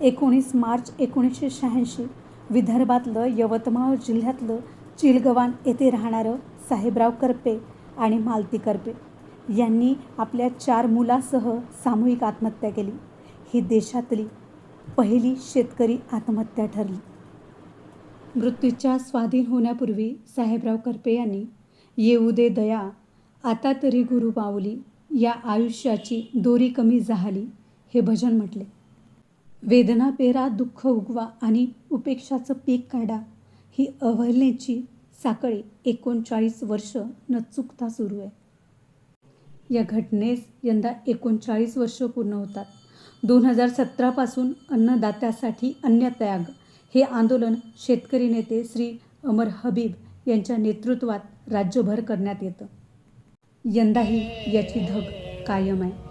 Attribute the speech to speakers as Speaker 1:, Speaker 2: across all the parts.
Speaker 1: एकोणीस मार्च एकोणीसशे शहाऐंशी विदर्भातलं यवतमाळ जिल्ह्यातलं चिलगवान येथे राहणारं साहेबराव करपे आणि मालती करपे यांनी आपल्या चार मुलासह सामूहिक आत्महत्या केली. ही देशातली पहिली शेतकरी आत्महत्या ठरली. मृत्यूच्या स्वाधीन होण्यापूर्वी साहेबराव करपे यांनी येऊ दे दया आता तरी गुरु पावली या आयुष्याची दोरी कमी झाली हे भजन म्हटले. वेदना पेरा दुःख उगवा आणि उपेक्षाचं पीक काढा. ही अवहेलनेची साखळी एकोणचाळीस वर्ष न चुकता सुरू आहे. या घटनेस यंदा एकोणचाळीस वर्ष पूर्ण होतात. दोन हजार सतरापासून अन्नदात्यासाठी अन्न त्याग हे आंदोलन शेतकरी नेते श्री अमर हबीब यांच्या नेतृत्वात राज्यभर करण्यात येतं. यंदाही याची धग कायम आहे.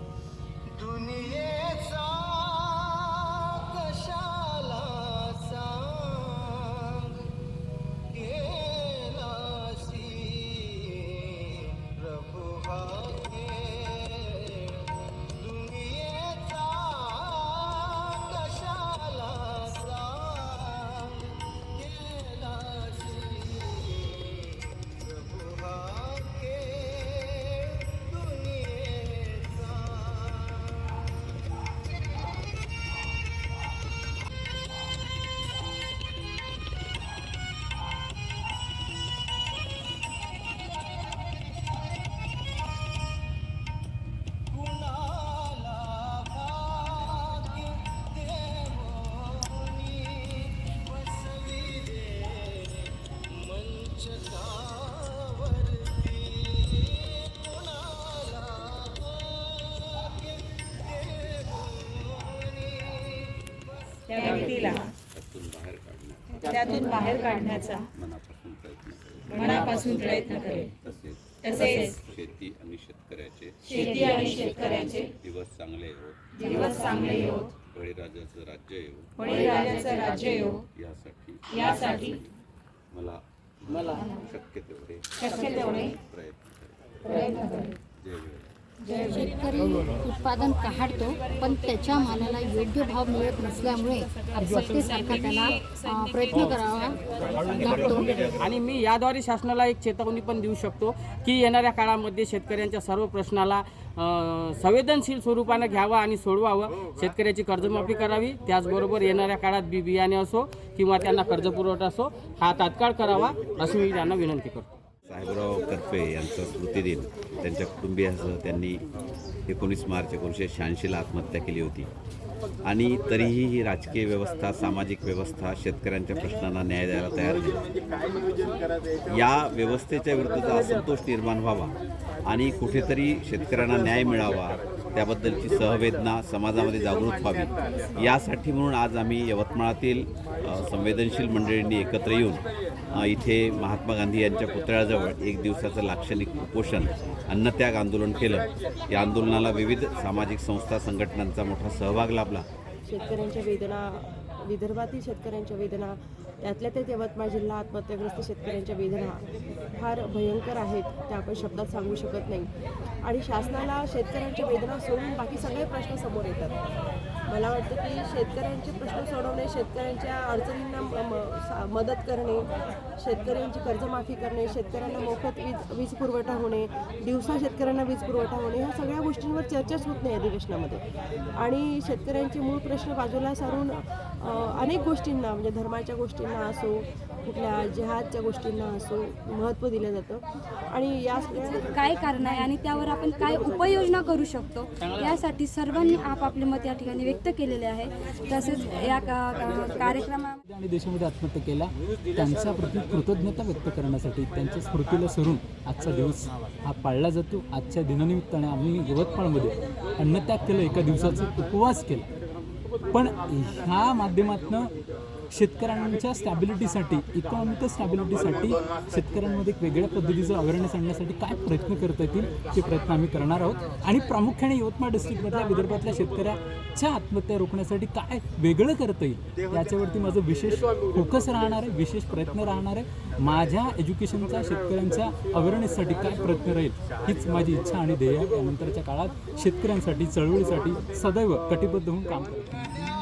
Speaker 2: त्या व्यक्तीला
Speaker 3: त्यातून बाहेर काढण्याचा
Speaker 2: त्यातून बाहेर काढण्याचा
Speaker 3: मनापासून प्रयत्न करेल.
Speaker 2: मनापासून प्रयत्न करेल
Speaker 3: तसेच शेती आणि शेतकऱ्याचे
Speaker 2: शेती आणि शेतकऱ्याचे
Speaker 3: दिवस चांगले येवो
Speaker 2: दिवस चांगले येऊ
Speaker 3: बळीराजाचं राज्य येवो
Speaker 2: बळीराजाचं राज्य येऊ
Speaker 3: यासाठी
Speaker 2: यासाठी
Speaker 3: मला मला शक्य तेवढे
Speaker 2: शक्य तेवढे
Speaker 3: प्रयत्न करेल
Speaker 2: प्रयत्न करेल
Speaker 3: जय जय
Speaker 4: शेतकरी उत्पादन काढतो पण त्याच्या मालाला योग्य भाव मिळत नसल्यामुळे आपत्तीसारखा त्याला प्रयत्न करावा लागतो.
Speaker 5: आणि मी याद्वारे शासनाला एक चेतावणी पण देऊ शकतो की येणाऱ्या काळामध्ये शेतकऱ्यांच्या सर्व प्रश्नाला संवेदनशील स्वरूपानं घ्यावं आणि सोडवावं. शेतकऱ्याची कर्जमाफी करावी. त्याचबरोबर येणाऱ्या काळात बी बियाणे असो किंवा त्यांना कर्जपुरवठा असो हा तात्काळ करावा अशी मी त्यांना विनंती करतो.
Speaker 3: साहेबराव करपे यांचा स्मृतिदिन त्यांच्या कुटुंबियासह त्यांनी एकोणीस मार्च एकोणीसशे शहाऐंशीला आत्महत्या केली होती. आणि तरीही ही राजकीय व्यवस्था सामाजिक व्यवस्था शेतकऱ्यांच्या प्रश्नांना न्याय द्यायला तयार नाही. या व्यवस्थेच्या विरुद्धचा असंतोष निर्माण व्हावा आणि कुठेतरी शेतकऱ्यांना न्याय मिळावा त्याबद्दलची सहवेदना समाजामध्ये जागृत व्हावी. यासाठी म्हणून आज आम्ही यवतमाळातील संवेदनशील मंडळींनी एकत्र येऊन इथे महात्मा गांधी यांच्या पुतळ्याजवळ एक दिवसाचं लाक्षणिक उपोषण अन्नत्याग आंदोलन केलं. या आंदोलनाला विविध सामाजिक संस्था संघटनांचा मोठा सहभाग लाभला.
Speaker 6: शेतकऱ्यांच्या वेदना विदर्भातील शेतकऱ्यांच्या वेदना त्यातल्या त्यात यवतमाळ जिल्हा आत्महत्याग्रस्त शेतकऱ्यांच्या वेदना फार भयंकर आहेत त्या आपण शब्दात सांगू शकत नाही. आणि शासनाला शेतकऱ्यांच्या वेदना सोडून बाकी सगळे प्रश्न समोर येतात. मला वाटतं की शेतकऱ्यांचे प्रश्न सोडवणे शेतकऱ्यांच्या अडचणींना म- सा- मदत करणे शेतकऱ्यांची कर्जमाफी करणे शेतकऱ्यांना मोफत वीज वीज पुरवठा होणे दिवसा शेतकऱ्यांना वीज पुरवठा होणे ह्या सगळ्या गोष्टींवर चर्चाच होत नाही अधिवेशनामध्ये. आणि शेतकऱ्यांचे मूळ प्रश्न बाजूला सारून अनेक गोष्टींना म्हणजे धर्माच्या गोष्टींना असो कुठल्या जिहादच्या गोष्टींना असो महत्त्व दिलं जातं. आणि या
Speaker 7: काय कारण आहे आणि त्यावर आपण काय उपाययोजना करू शकतो यासाठी सर्वांनी आपापले मत या ठिकाणी व्यक्त केलेले आहे. तसेच या कार्यक्रमा
Speaker 8: आणि देशामध्ये आत्महत्या केल्या त्यांच्या प्रति कृतज्ञता व्यक्त करण्यासाठी त्यांच्या स्मृतीला सरून आजचा दिवस हा पाळला जातो. आजच्या दिनानिमित्ताने आम्ही यवतमाळमध्ये अन्नत्याग केलं एका दिवसाचा उपवास केला. पण ह्या माध्यमातनं शेतकऱ्यांच्या स्टॅबिलिटीसाठी इकॉनॉमिकल स्टॅबिलिटीसाठी शेतकऱ्यांमध्ये एक वेगळ्या पद्धतीचं अवेअरनेस आणण्यासाठी काय प्रयत्न करता येतील ते प्रयत्न आम्ही करणार आहोत. आणि प्रामुख्याने यवतमाळ डिस्ट्रिक्टमधल्या विदर्भातल्या शेतकऱ्याच्या आत्महत्या रोखण्यासाठी काय वेगळं करता येईल याच्यावरती माझं विशेष फोकस राहणार आहे विशेष प्रयत्न राहणार आहे. माझ्या एज्युकेशनच्या शेतकऱ्यांच्या अवेअरनेससाठी काय प्रयत्न राहील हीच माझी इच्छा आणि ध्येय यानंतरच्या काळात शेतकऱ्यांसाठी चळवळीसाठी सदैव कटिबद्ध होऊन काम करतो.